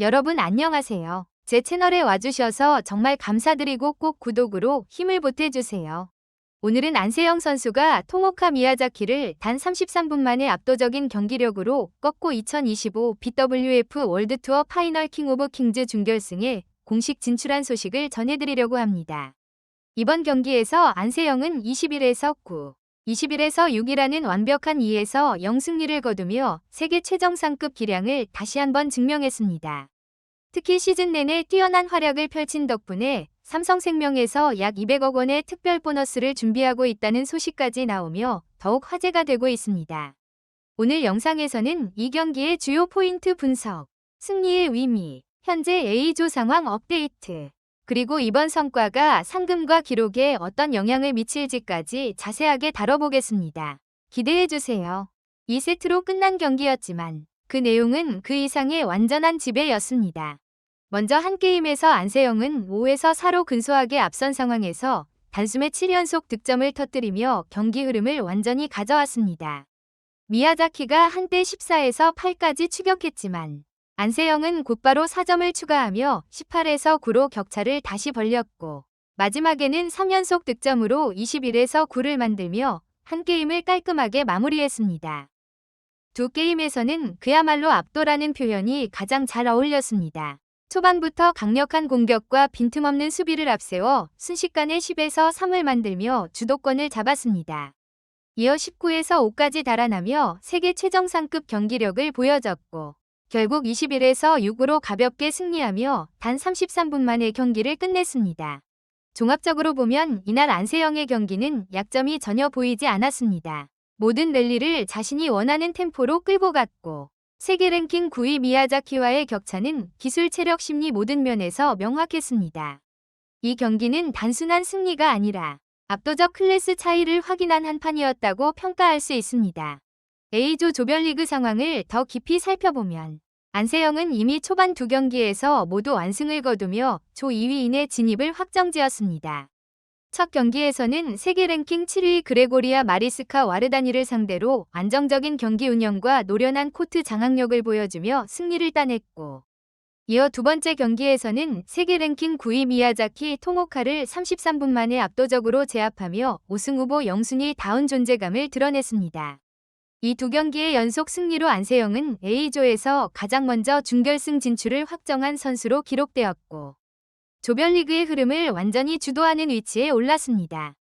여러분 안녕하세요. 제 채널에 와주셔서 정말 감사드리고 꼭 구독으로 힘을 보태주세요. 오늘은 안세영 선수가 토모카 미야자키를 단 33분 만에 압도적인 경기력으로 꺾고 2025 BWF 월드투어 파이널 킹 오브 킹즈 준결승에 공식 진출한 소식을 전해드리려고 합니다. 이번 경기에서 안세영은 21에서 9, 21에서 6이라는 완벽한 2에서 0 승리를 거두며 세계 최정상급 기량을 다시 한번 증명했습니다. 특히 시즌 내내 뛰어난 활약을 펼친 덕분에 삼성생명에서 약 200억 원의 특별 보너스를 준비하고 있다는 소식까지 나오며 더욱 화제가 되고 있습니다. 오늘 영상에서는 이 경기의 주요 포인트 분석, 승리의 의미, 현재 A조 상황 업데이트, 그리고 이번 성과가 상금과 기록에 어떤 영향을 미칠지까지 자세하게 다뤄보겠습니다. 기대해주세요. 2세트로 끝난 경기였지만 그 내용은 그 이상의 완전한 지배였습니다. 먼저 한 게임에서 안세영은 5에서 4로 근소하게 앞선 상황에서 단숨에 7연속 득점을 터뜨리며 경기 흐름을 완전히 가져왔습니다. 미야자키가 한때 14에서 8까지 추격했지만 안세영은 곧바로 4점을 추가하며 18에서 9로 격차를 다시 벌렸고 마지막에는 3연속 득점으로 21에서 9를 만들며 한 게임을 깔끔하게 마무리했습니다. 두 게임에서는 그야말로 압도라는 표현이 가장 잘 어울렸습니다. 초반부터 강력한 공격과 빈틈없는 수비를 앞세워 순식간에 10에서 3을 만들며 주도권을 잡았습니다. 이어 19에서 5까지 달아나며 세계 최정상급 경기력을 보여줬고 결국 21에서 6으로 가볍게 승리하며 단 33분 만에 경기를 끝냈습니다. 종합적으로 보면 이날 안세영의 경기는 약점이 전혀 보이지 않았습니다. 모든 랠리를 자신이 원하는 템포로 끌고 갔고 세계 랭킹 9위 미야자키와의 격차는 기술 체력 심리 모든 면에서 명확했습니다. 이 경기는 단순한 승리가 아니라 압도적 클래스 차이를 확인한 한 판이었다고 평가할 수 있습니다. A조 조별리그 상황을 더 깊이 살펴보면 안세영은 이미 초반 두 경기에서 모두 완승을 거두며 조 2위 인의 진입을 확정지었습니다. 첫 경기에서는 세계 랭킹 7위 그레고리아 마리스카 와르다니를 상대로 안정적인 경기 운영과 노련한 코트 장악력을 보여주며 승리를 따냈고 이어 두 번째 경기에서는 세계 랭킹 9위 미야자키 토모카를 33분 만에 압도적으로 제압하며 우승 후보 영순위 다운 존재감을 드러냈습니다. 이 두 경기의 연속 승리로 안세영은 A조에서 가장 먼저 준결승 진출을 확정한 선수로 기록되었고 조별리그의 흐름을 완전히 주도하는 위치에 올랐습니다.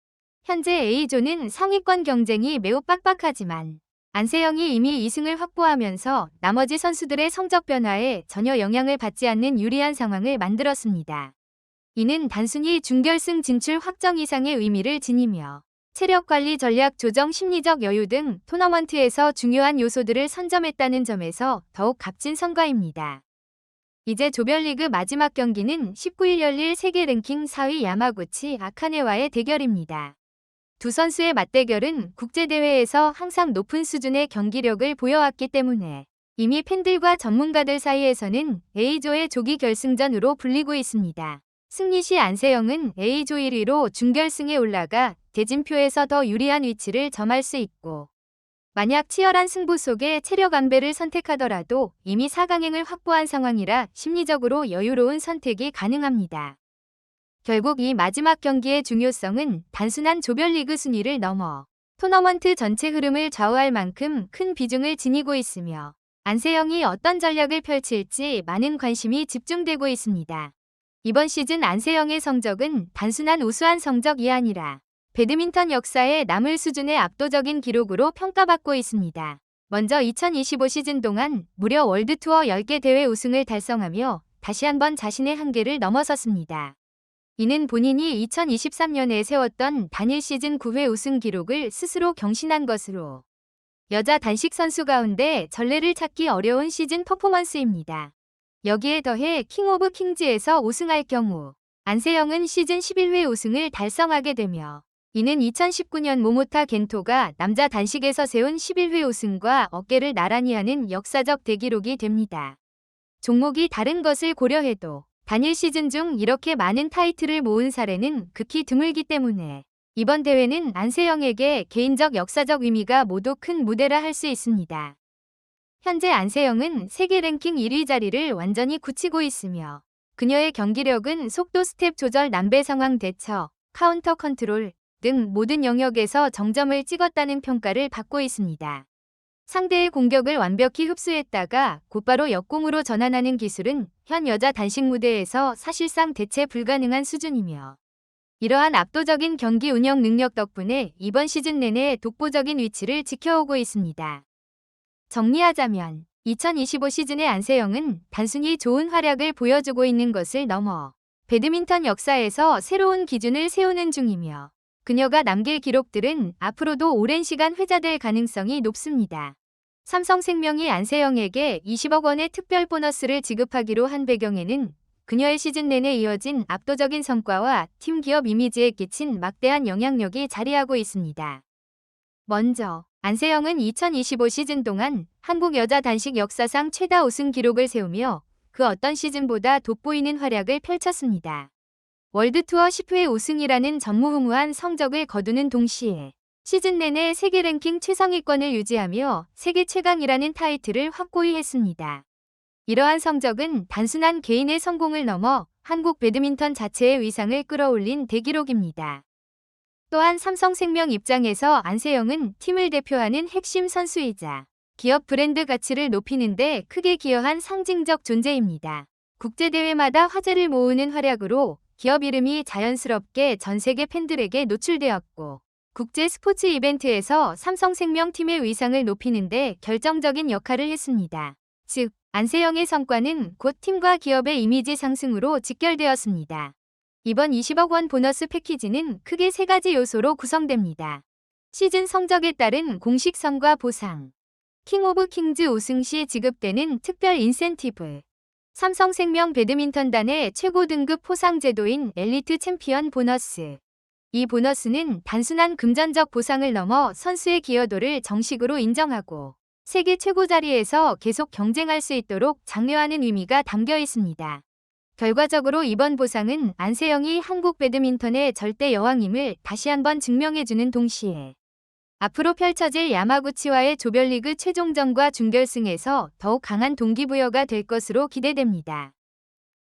현재 A조는 상위권 경쟁이 매우 빡빡하지만 안세영이 이미 2승을 확보하면서 나머지 선수들의 성적 변화에 전혀 영향을 받지 않는 유리한 상황을 만들었습니다. 이는 단순히 준결승 진출 확정 이상의 의미를 지니며 체력 관리 전략 조정 심리적 여유 등 토너먼트에서 중요한 요소들을 선점했다는 점에서 더욱 값진 성과입니다. 이제 조별리그 마지막 경기는 19일 열릴 세계 랭킹 4위 야마구치 아카네와의 대결입니다. 두 선수의 맞대결은 국제대회에서 항상 높은 수준의 경기력을 보여왔기 때문에 이미 팬들과 전문가들 사이에서는 A조의 조기 결승전으로 불리고 있습니다. 승리 시 안세영은 A조 1위로 준결승에 올라가 대진표에서 더 유리한 위치를 점할 수 있고 만약 치열한 승부 속에 체력 안배를 선택하더라도 이미 4강행을 확보한 상황이라 심리적으로 여유로운 선택이 가능합니다. 결국 이 마지막 경기의 중요성은 단순한 조별리그 순위를 넘어 토너먼트 전체 흐름을 좌우할 만큼 큰 비중을 지니고 있으며 안세영이 어떤 전략을 펼칠지 많은 관심이 집중되고 있습니다. 이번 시즌 안세영의 성적은 단순한 우수한 성적이 아니라 배드민턴 역사에 남을 수준의 압도적인 기록으로 평가받고 있습니다. 먼저 2025 시즌 동안 무려 월드투어 10개 대회 우승을 달성하며 다시 한번 자신의 한계를 넘어섰습니다. 이는 본인이 2023년에 세웠던 단일 시즌 9회 우승 기록을 스스로 경신한 것으로 여자 단식 선수 가운데 전례를 찾기 어려운 시즌 퍼포먼스입니다. 여기에 더해 킹 오브 킹즈에서 우승할 경우 안세영은 시즌 11회 우승을 달성하게 되며 이는 2019년 모모타 겐토가 남자 단식에서 세운 11회 우승과 어깨를 나란히 하는 역사적 대기록이 됩니다. 종목이 다른 것을 고려해도 단일 시즌 중 이렇게 많은 타이틀을 모은 사례는 극히 드물기 때문에 이번 대회는 안세영에게 개인적 역사적 의미가 모두 큰 무대라 할 수 있습니다. 현재 안세영은 세계 랭킹 1위 자리를 완전히 굳히고 있으며 그녀의 경기력은 속도 스텝 조절 남배 상황 대처, 카운터 컨트롤 등 모든 영역에서 정점을 찍었다는 평가를 받고 있습니다. 상대의 공격을 완벽히 흡수했다가 곧바로 역공으로 전환하는 기술은 현 여자 단식 무대에서 사실상 대체 불가능한 수준이며 이러한 압도적인 경기 운영 능력 덕분에 이번 시즌 내내 독보적인 위치를 지켜오고 있습니다. 정리하자면 2025 시즌의 안세영은 단순히 좋은 활약을 보여주고 있는 것을 넘어 배드민턴 역사에서 새로운 기준을 세우는 중이며 그녀가 남길 기록들은 앞으로도 오랜 시간 회자될 가능성이 높습니다. 삼성생명이 안세영에게 20억 원의 특별 보너스를 지급하기로 한 배경에는 그녀의 시즌 내내 이어진 압도적인 성과와 팀 기업 이미지에 끼친 막대한 영향력이 자리하고 있습니다. 먼저 안세영은 2025 시즌 동안 한국 여자 단식 역사상 최다 우승 기록을 세우며 그 어떤 시즌보다 돋보이는 활약을 펼쳤습니다. 월드투어 10회 우승이라는 전무후무한 성적을 거두는 동시에 시즌 내내 세계 랭킹 최상위권을 유지하며 세계 최강이라는 타이틀을 확고히 했습니다. 이러한 성적은 단순한 개인의 성공을 넘어 한국 배드민턴 자체의 위상을 끌어올린 대기록입니다. 또한 삼성생명 입장에서 안세영은 팀을 대표하는 핵심 선수이자 기업 브랜드 가치를 높이는 데 크게 기여한 상징적 존재입니다. 국제대회마다 화제를 모으는 활약으로 기업 이름이 자연스럽게 전 세계 팬들에게 노출되었고 국제 스포츠 이벤트에서 삼성생명 팀의 위상을 높이는 데 결정적인 역할을 했습니다. 즉, 안세영의 성과는 곧 팀과 기업의 이미지 상승으로 직결되었습니다. 이번 20억 원 보너스 패키지는 크게 세 가지 요소로 구성됩니다. 시즌 성적에 따른 공식성과 보상, 킹 오브 킹즈 우승 시 지급되는 특별 인센티브, 삼성생명 배드민턴단의 최고 등급 포상 제도인 엘리트 챔피언 보너스. 이 보너스는 단순한 금전적 보상을 넘어 선수의 기여도를 정식으로 인정하고 세계 최고 자리에서 계속 경쟁할 수 있도록 장려하는 의미가 담겨 있습니다. 결과적으로 이번 보상은 안세영이 한국 배드민턴의 절대 여왕임을 다시 한번 증명해주는 동시에 앞으로 펼쳐질 야마구치와의 조별리그 최종전과 준결승에서 더욱 강한 동기부여가 될 것으로 기대됩니다.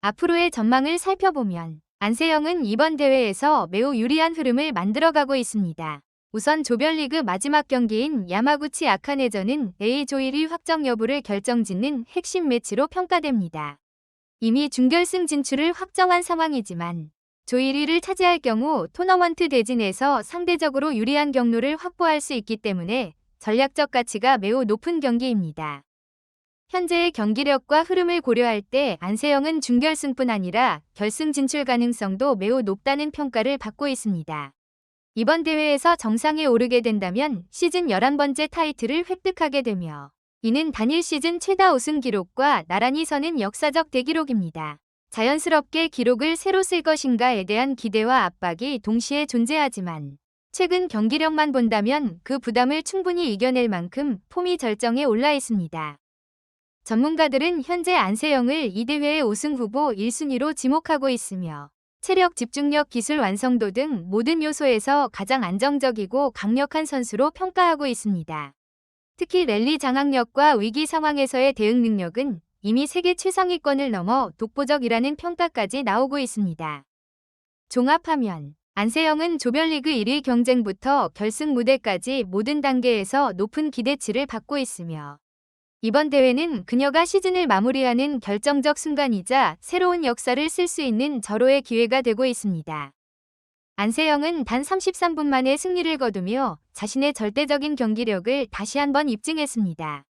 앞으로의 전망을 살펴보면 안세영은 이번 대회에서 매우 유리한 흐름을 만들어가고 있습니다. 우선 조별리그 마지막 경기인 야마구치 아카네전은 A조 1위 확정 여부를 결정짓는 핵심 매치로 평가됩니다. 이미 준결승 진출을 확정한 상황이지만 조 1위를 차지할 경우 토너먼트 대진에서 상대적으로 유리한 경로를 확보할 수 있기 때문에 전략적 가치가 매우 높은 경기입니다. 현재의 경기력과 흐름을 고려할 때 안세영은 준결승뿐 아니라 결승 진출 가능성도 매우 높다는 평가를 받고 있습니다. 이번 대회에서 정상에 오르게 된다면 시즌 11번째 타이틀을 획득하게 되며 이는 단일 시즌 최다 우승 기록과 나란히 서는 역사적 대기록입니다. 자연스럽게 기록을 새로 쓸 것인가에 대한 기대와 압박이 동시에 존재하지만 최근 경기력만 본다면 그 부담을 충분히 이겨낼 만큼 폼이 절정에 올라 있습니다. 전문가들은 현재 안세영을 이 대회의 우승 후보 1순위로 지목하고 있으며 체력 집중력 기술 완성도 등 모든 요소에서 가장 안정적이고 강력한 선수로 평가하고 있습니다. 특히 랠리 장악력과 위기 상황에서의 대응 능력은 이미 세계 최상위권을 넘어 독보적이라는 평가까지 나오고 있습니다. 종합하면 안세영은 조별리그 1위 경쟁부터 결승 무대까지 모든 단계에서 높은 기대치를 받고 있으며 이번 대회는 그녀가 시즌을 마무리하는 결정적 순간이자 새로운 역사를 쓸 수 있는 절호의 기회가 되고 있습니다. 안세영은 단 33분 만에 승리를 거두며 자신의 절대적인 경기력을 다시 한번 입증했습니다.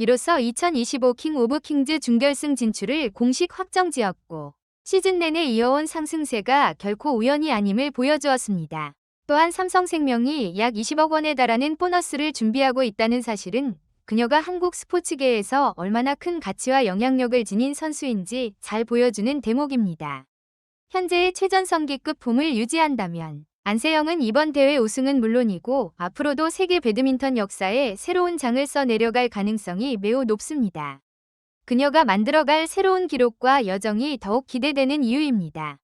이로써 2025 킹 오브 킹즈 준결승 진출을 공식 확정지었고 시즌 내내 이어온 상승세가 결코 우연이 아님을 보여주었습니다. 또한 삼성생명이 약 20억 원에 달하는 보너스를 준비하고 있다는 사실은 그녀가 한국 스포츠계에서 얼마나 큰 가치와 영향력을 지닌 선수인지 잘 보여주는 대목입니다. 현재의 최전성기급 폼을 유지한다면 안세영은 이번 대회 우승은 물론이고 앞으로도 세계 배드민턴 역사에 새로운 장을 써 내려갈 가능성이 매우 높습니다. 그녀가 만들어갈 새로운 기록과 여정이 더욱 기대되는 이유입니다.